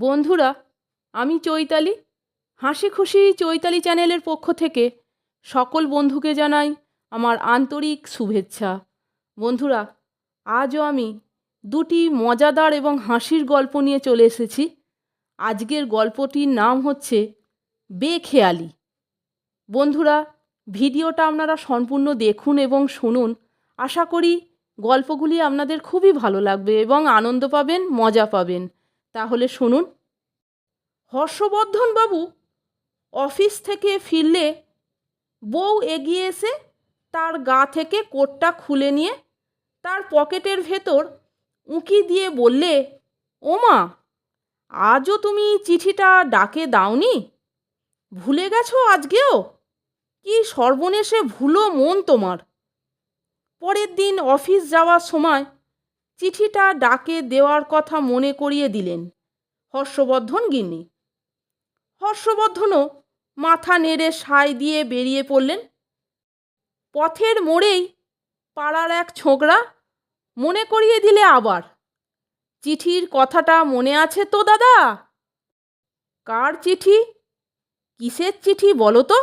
বন্ধুরা, আমি চৈতালি। হাসি খুশি চৈতালি চ্যানেলের পক্ষ থেকে সকল বন্ধুকে জানাই আমার আন্তরিক শুভেচ্ছা। বন্ধুরা, আজও আমি দুটি মজাদার এবং হাসির গল্প নিয়ে চলে এসেছি। আজকের গল্পটির নাম হচ্ছে বেখেয়ালি। বন্ধুরা, ভিডিওটা আপনারা সম্পূর্ণ দেখুন এবং শুনুন। আশা করি গল্পগুলি আপনাদের খুবই ভালো লাগবে এবং আনন্দ পাবেন, মজা পাবেন। তাহলে শুনুন। হর্ষবর্ধন বাবু অফিস থেকে ফিরলে বউ এগিয়ে এসে তার গা থেকে কোটটা খুলে নিয়ে তার পকেটের ভেতর উঁকি দিয়ে বললে, ওমা, আজও তুমি চিঠিটা ডাকে দাওনি? ভুলে গেছো আজকেও? কি সর্বনেশে ভুলো মন তোমার? পরের দিন অফিস যাওয়ার সময় চিঠিটা ডাকে দেওয়ার কথা মনে করিয়ে দিলেন। হর্ষবর্ধন গিন্নি। হর্ষবর্ধনও মাথা নেড়ে সায় দিয়ে বেরিয়ে পড়লেন। পথের মোড়েই পাড়ার এক ছোকরা মনে করিয়ে দিলে আবার, চিঠির কথাটা মনে আছে তো দাদা? কার চিঠি? কিসের চিঠি বলো তো?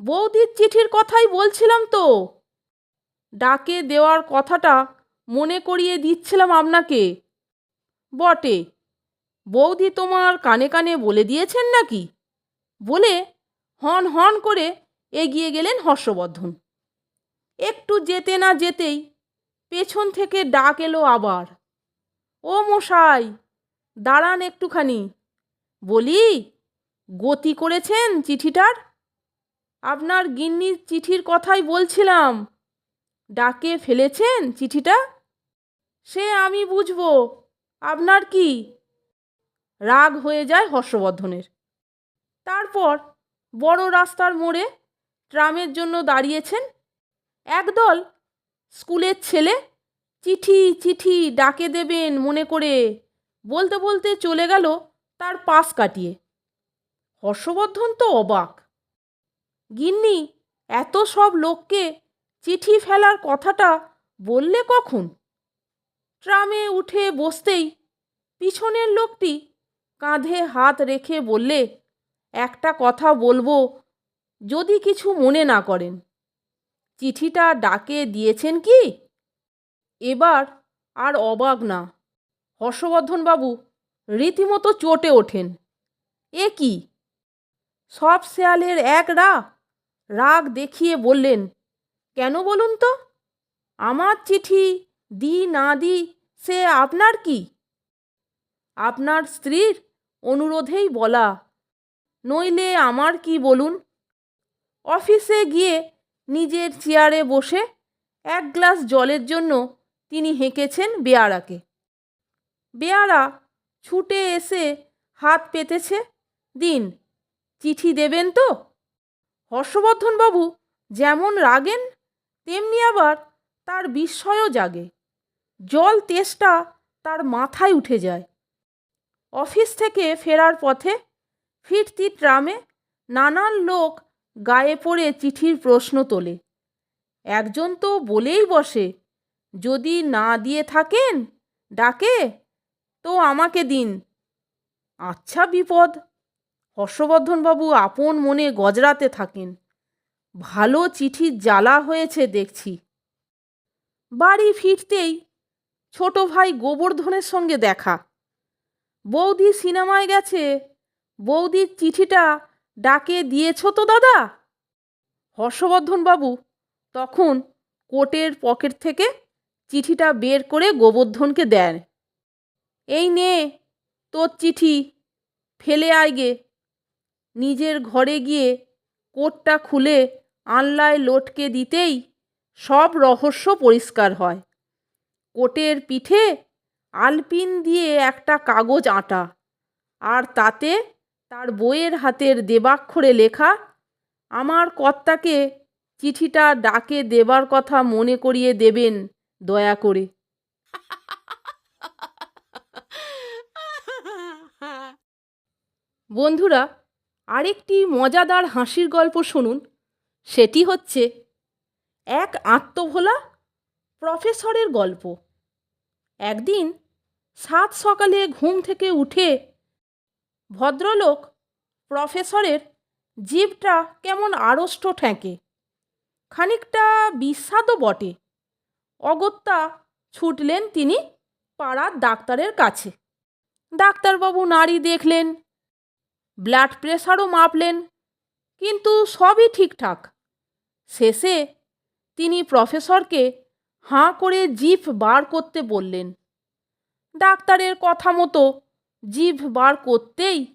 বৌদির চিঠির কথাই বলছিলাম তো। ডাকে দেওয়ার কথাটা মনে করিয়ে দিচ্ছিলাম আপনাকে। বটে। বৌদি তোমার কানে কানে বলে দিয়েছেন নাকি? বলে হন হন করে এগিয়ে গেলেন হর্ষবর্ধন। একটু যেতে না যেতেই পেছন থেকে ডাক এলো আবার। ও মশাই, দাঁড়ান একটুখানি। বলি, গতি করেছেন চিঠিটার? আপনার গিন্নির চিঠির কথাই বলছিলাম। ডাকে ফেলেছেন চিঠিটা? সে আমি বুঝব। আপনার কি? রাগ হয়ে যায় হর্ষবর্ধনের। তারপর বড় রাস্তার মোড়ে ট্রামের জন্য দাঁড়িয়েছেন একদল স্কুলের ছেলে। চিঠি চিঠি ডাকে দেবেন মনে করে। বলতে বলতে চলে গেল তার পাশ কাটিয়ে। হর্ষবর্ধন তো অবাক। গিন্নি, এত সব লোককে চিঠি ফেলার কথাটা বললে কখন? ট্রামে উঠে বসতেই পিছনের লোকটি কাঁধে হাত রেখে বললে, একটা কথা বলব, যদি কিছু মনে না করেন। চিঠিটা ডাকে দিয়েছেন কি? এবার আর অবাক না। হর্ষবর্ধনবাবু রীতিমতো চটে ওঠেন। এ কি? সব শেয়ালের এক রা রাগ দেখিয়ে বললেন, কেন বলুন তো? আমার চিঠি দি না দি, সে আপনার কি? আপনার স্ত্রীর অনুরোধেই বলা। নইলে আমার কি বলুন? অফিসে গিয়ে নিজের চেয়ারে বসে এক গ্লাস জলের জন্য তিনি হেঁকেছেন বেয়ারাকে। বেয়ারা ছুটে এসে হাত পেতেছে, দিন, চিঠি দেবেন তো? হর্ষবর্ধনবাবু যেমন রাগেন, তেমনি আবার তার বিস্ময়ও জাগে। জল তেষ্টা তার মাথায় উঠে যায়। অফিস থেকে ফেরার পথে ফিরতি ট্রামে নানান লোক গায়ে পড়ে চিঠির প্রশ্ন তোলে। একজন তো বলেই বসে, যদি না দিয়ে থাকেন, ডাকে, তো আমাকে দিন। আচ্ছা বিপদ। হর্ষবর্ধনবাবু আপন মনে গজরাতে থাকেন। ভালো চিঠির জ্বালা হয়েছে দেখছি। বাড়ি ফিরতেই ছোট ভাই গোবর্ধনের সঙ্গে দেখা। বৌদি সিনেমায় গেছে। বৌদির চিঠিটা ডাকে দিয়েছ তো দাদা? হর্ষবর্ধনবাবু, তখন কোটের পকেট থেকে চিঠিটা বের করে গোবর্ধনকে দেন। এই নে, তোর চিঠি, ফেলে আয়গে নিজের ঘরে গিয়ে কোটটা খুলে আনলায় লটকে দিতেই সব রহস্য পরিষ্কার হয়। কোটের পিঠে আলপিন দিয়ে একটা কাগজ আঁটা আর তাতে তার বইয়ের হাতের দেবাক্ষরে লেখা, আমার কর্তাকে চিঠিটা ডাকে দেবার কথা মনে করিয়ে দেবেন, দয়া করে। বন্ধুরা, আরেকটি মজাদার হাসির গল্প শুনুন। সেটি হচ্ছে, এক আত্মভোলা প্রফেসরের গল্প। একদিন সাত সকালে ঘুম থেকে উঠে ভদ্রলোক প্রফেসরের জীবটা কেমন আড়ষ্ট ঠেকে। খানিকটা বিস্বাদও বটে। অগত্যা ছুটলেন তিনি পাড়ার ডাক্তারের কাছে। ডাক্তারবাবু নারী দেখলেন, ব্লাড প্রেশারও মাপলেন, কিন্তু সবই ঠিকঠাক। শেষে তিনি প্রফেসরকে হাঁ করে জিভ বার করতে বললেন। ডাক্তারের কথা মতো জিভ বার করতেই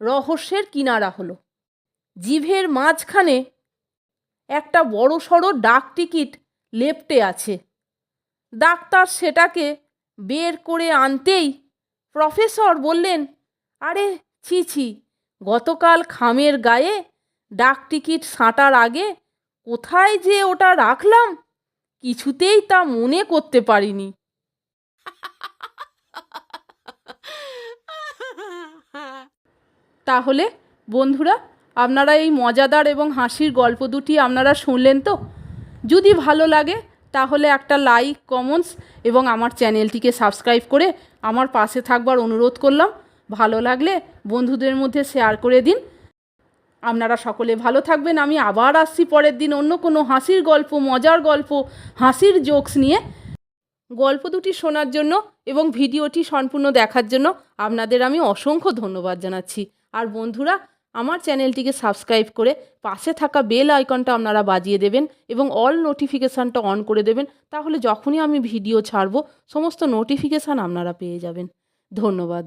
রহস্যের কিনারা হলো। জিভের মাঝখানে একটা বড় সড়ো ডাক টিকিট লেপ্টে আছে। ডাক্তার সেটাকে বের করে আনতেই প্রফেসর বললেন, আরে, ছি ছি, গতকাল খামের গায়ে ডাক টিকিট সাঁটার আগে কোথায় যে ওটা রাখলাম কিছুতেই তা মনে করতে পারিনি। তাহলে, বন্ধুরা, আপনারা এই মজাদার এবং হাসির গল্প দুটি আপনারা শুনলেন তো? যদি ভালো লাগে, তাহলে একটা লাইক, কমেন্টস এবং আমার চ্যানেলটিকে সাবস্ক্রাইব করে আমার পাশে থাকবার অনুরোধ করলাম। ভালো লাগলে বন্ধুদের মধ্যে শেয়ার করে দিন। আপনারা সকলে ভালো থাকবেন। আমি আবার আসছি পরের দিন অন্য কোনো হাসির গল্প, মজার গল্প, হাসির জোকস নিয়ে। গল্প দুটি শোনার জন্য এবং ভিডিওটি সম্পূর্ণ দেখার জন্য আপনাদের আমি অসংখ্য ধন্যবাদ জানাচ্ছি। আর বন্ধুরা, আমার চ্যানেলটিকে সাবস্ক্রাইব করে পাশে থাকা বেল আইকনটা আপনারা বাজিয়ে দেবেন এবং অল নোটিফিকেশানটা অন করে দেবেন, তাহলে যখনই আমি ভিডিও ছাড়বো, সমস্ত নোটিফিকেশান আপনারা পেয়ে যাবেন। ধন্যবাদ।